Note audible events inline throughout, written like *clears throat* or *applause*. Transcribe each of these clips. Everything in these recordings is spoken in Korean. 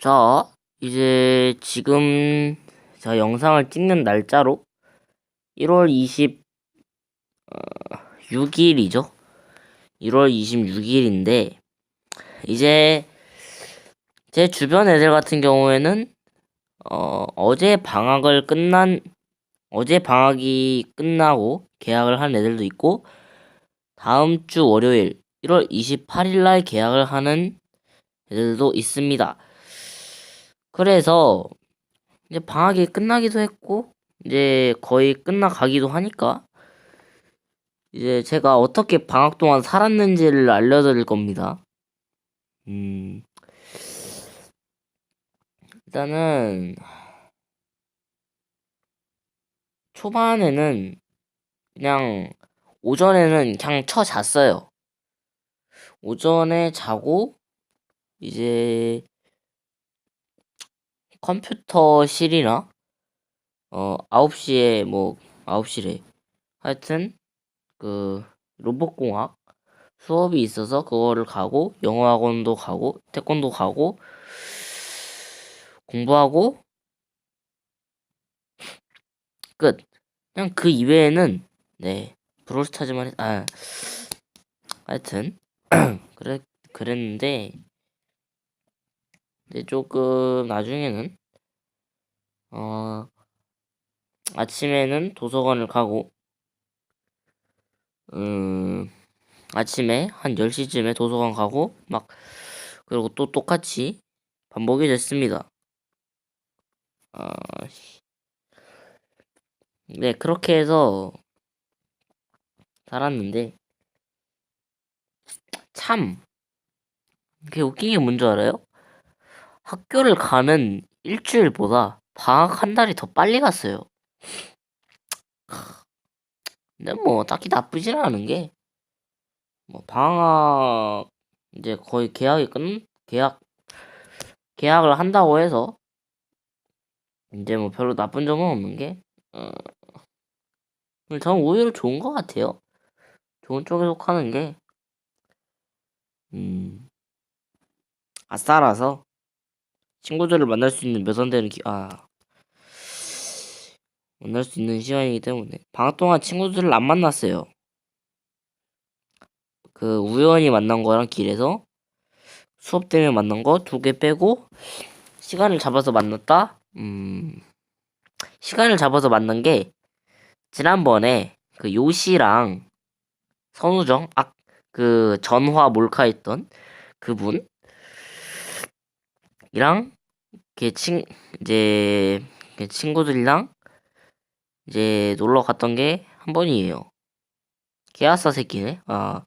자, 이제 지금 제가 영상을 찍는 날짜로 1월 26일이죠. 1월 26일인데 이제 제 주변 애들 같은 경우에는 어, 어제 방학을 끝난 어제 방학이 끝나고 개학을 한 애들도 있고 다음 주 월요일 1월 28일 날 개학을 하는 애들도 있습니다. 그래서 이제 방학이 끝나기도 했고 이제 거의 끝나가기도 하니까 이제 제가 어떻게 방학 동안 살았는지를 알려드릴 겁니다. 음, 일단은 초반에는 그냥 오전에는 그냥 쳐 잤어요. 오전에 자고 이제 컴퓨터실이나 어 9시에 뭐 9시래. 하여튼 그 로봇공학 수업이 있어서 그거를 가고 영어 학원도 가고 태권도 가고 공부하고 끝. 그냥 그 이외에는 네 브롤스타즈만 했, 아 하여튼 *clears throat* 그래 그랬는데 이제 조금 나중에는 어 아침에는 도서관을 가고 음 아침에 한 10시쯤에 도서관 가고 막 그리고 또 똑같이 반복이 됐습니다. 아, 네, 그렇게 해서 살았는데 참 그게 웃긴 게 뭔지 알아요? 학교를 가는 일주일보다 방학 한 달이 더 빨리 갔어요. 근데 뭐 딱히 나쁘진 않은 게 뭐 방학 이제 거의 계약이 끝 계약 계약을 한다고 해서 이제 뭐 별로 나쁜 점은 없는 게 어, 저는 오히려 좋은 것 같아요. 좋은 쪽에 속하는 게 음, 아싸라서 친구들을 만날 수 있는 몇안 되는 기, 아, 만날 수 있는 시간이기 때문에 방학 동안 친구들을 안 만났어요. 그 우연히 만난 거랑 길에서 수업 때문에 만난 거 두 개 빼고 시간을 잡아서 만났다. 음, 시간을 잡아서 만난 게 지난번에 그 요시랑 선우정 아그 전화 몰카 했던 그분 이랑 걔 친 이제 걔 친구들이랑 이제 놀러 갔던 게 한 번이에요. 개아싸 새끼네. 아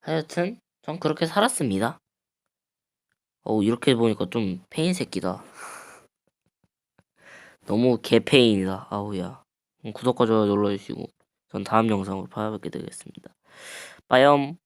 하여튼 전 그렇게 살았습니다. 어 이렇게 보니까 좀 페인 새끼다. *laughs* 너무 개페인이다. 아우야. 구독과 좋아요 눌러주시고 전 다음 영상으로 찾아뵙게 되겠습니다. 빠염.